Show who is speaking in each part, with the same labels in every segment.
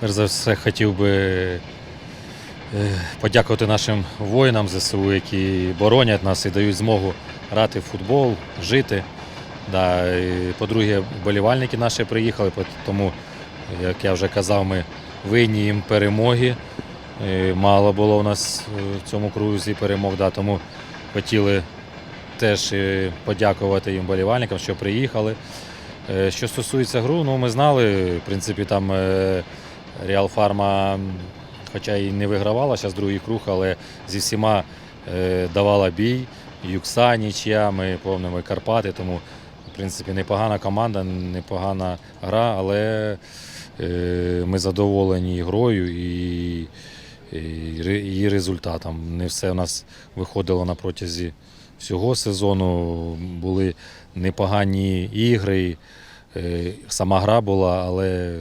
Speaker 1: Перш за все хотів би е, подякувати нашим воїнам ЗСУ, які боронять нас і дають змогу грати в футбол, жити. Да, по-друге, болівальники наші приїхали, тому, як я вже казав, ми винні їм перемоги. Мало було у нас е, в цьому крузі перемог, да, тому хотіли теж е, подякувати їм болівальникам, що приїхали. Що стосується гру, ну ми знали, в принципі, там Реал Фарма, хоча і не вигравала зараз другий круг, але зі всіма е, давала бій. Юкса, нічия, ми повними Карпати, тому в принципі непогана команда, непогана гра, але е, ми задоволені грою і, її результатом. Не все у нас виходило на протязі всього сезону. Були непогані ігри, е, сама гра була, але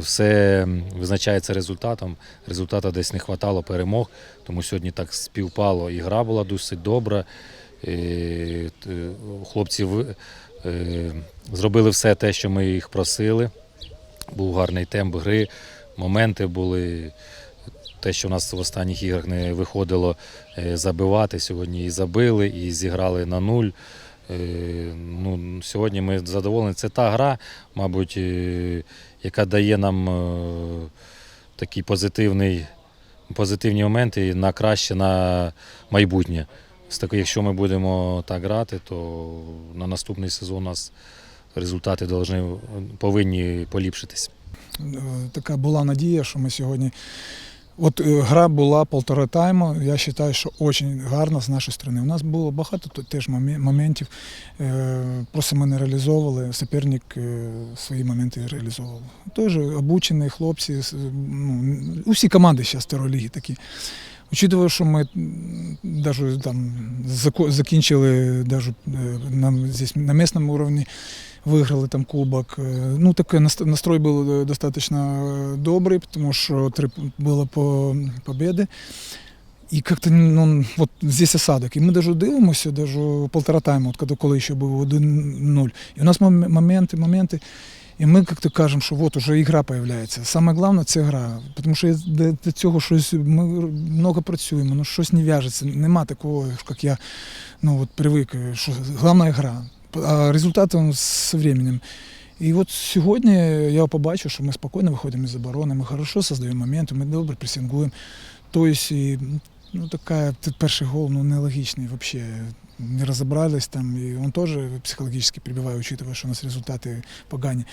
Speaker 1: все визначається результатом. Результату десь не вистачало перемог, тому сьогодні так співпало. І гра була досить добра. Е, т- Хлопці е, зробили все те, що ми їх просили. Був гарний темп гри, моменти були. Те, що в нас в останніх іграх не виходило е, забивати, сьогодні і забили, і зіграли на нуль. Е, Ну, сьогодні ми задоволені. Це та гра, мабуть, е, яка дає нам е, позитивний, позитивні моменти на краще на майбутнє. Якщо ми будемо так грати, то на наступний сезон у нас результати повинні поліпшитись.
Speaker 2: Така була надія, що ми сьогодні. От е, гра була полтора тайму. Я вважаю, що дуже гарна з нашої сторони. У нас було багато теж моментів. е, Просто ми не реалізовували. Суперник е, свої моменти реалізовував. Теж обучені хлопці. Ну, усі команди зараз второї такі. Учитывая, що ми даже там закінчили даже, на, здесь, на місцевому рівні, виграли там кубок. Е, Ну, такий настрой був е, достатньо е, добрий, тому що три було по победи. І как-то, ну, вот здесь осадок. І ми даже дивимося, даже полтора тайму, от коли, ще був 1-0. І у нас моменти, моменти. І ми як-то кажемо, що от уже ігра з'являється. Саме головне це гра. Тому що до, до цього щось ми много працюємо, ну щось не в'яжеться. Нема такого, як я ну, от, привик, що головна гра. А результат з временем. І от сьогодні я побачив, що ми спокійно виходимо з оборони, ми хорошо создаємо моменти, ми добре пресингуємо. Тобто, і, ну, така, перший гол ну, нелогічний взагалі. Не розібрались там, і він теж психологічно прибиває, учитывая, що у нас результати погані.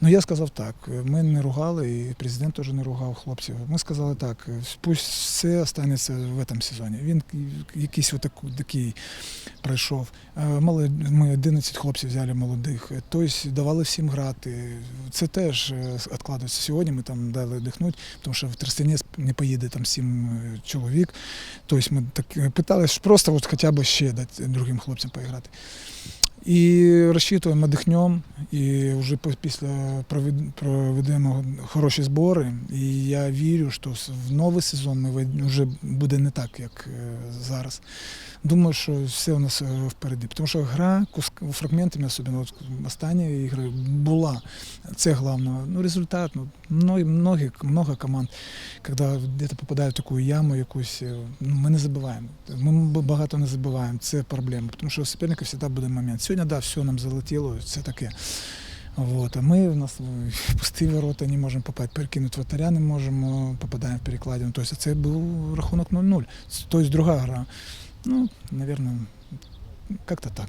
Speaker 2: Ну я сказав так, ми не ругали, і президент теж не ругав хлопців. Ми сказали так, пусть все останеться в цьому сезоні. Він якийсь такий пройшов. Е, мали- Ми 11 хлопців взяли молодих, тобто давали всім грати. Це теж е, відкладається. Сьогодні ми там дали дихнути, тому що в Тростянець не поїде там сім е, чоловік. Тобто ми так питалися просто от хоча б ще дати другим хлопцям поіграти. І розчитуємо, дихнем, і вже після проведемо хороші збори. І я вірю, що в новий сезон ми вже буде не так, як е, зараз. Думаю, що все у нас е, впереді. Тому що гра куск- фрагментами, особливо останні ігри, була. Це головне. Ну, результат. Ну, много, много команд, коли десь попадають в таку яму якусь, е, ну, ми не забуваємо. Ми багато не забуваємо. Це проблема. Тому що у суперника завжди буде момент. Сьогодні, да, все нам залетіло, все таке. Вот. А ми в нас пусті ворота не можемо попасть, перекинути вратаря не можемо, попадаємо в перекладину. Тобто це був рахунок 0-0. Тобто друга гра. Ну, наверное, как-то так.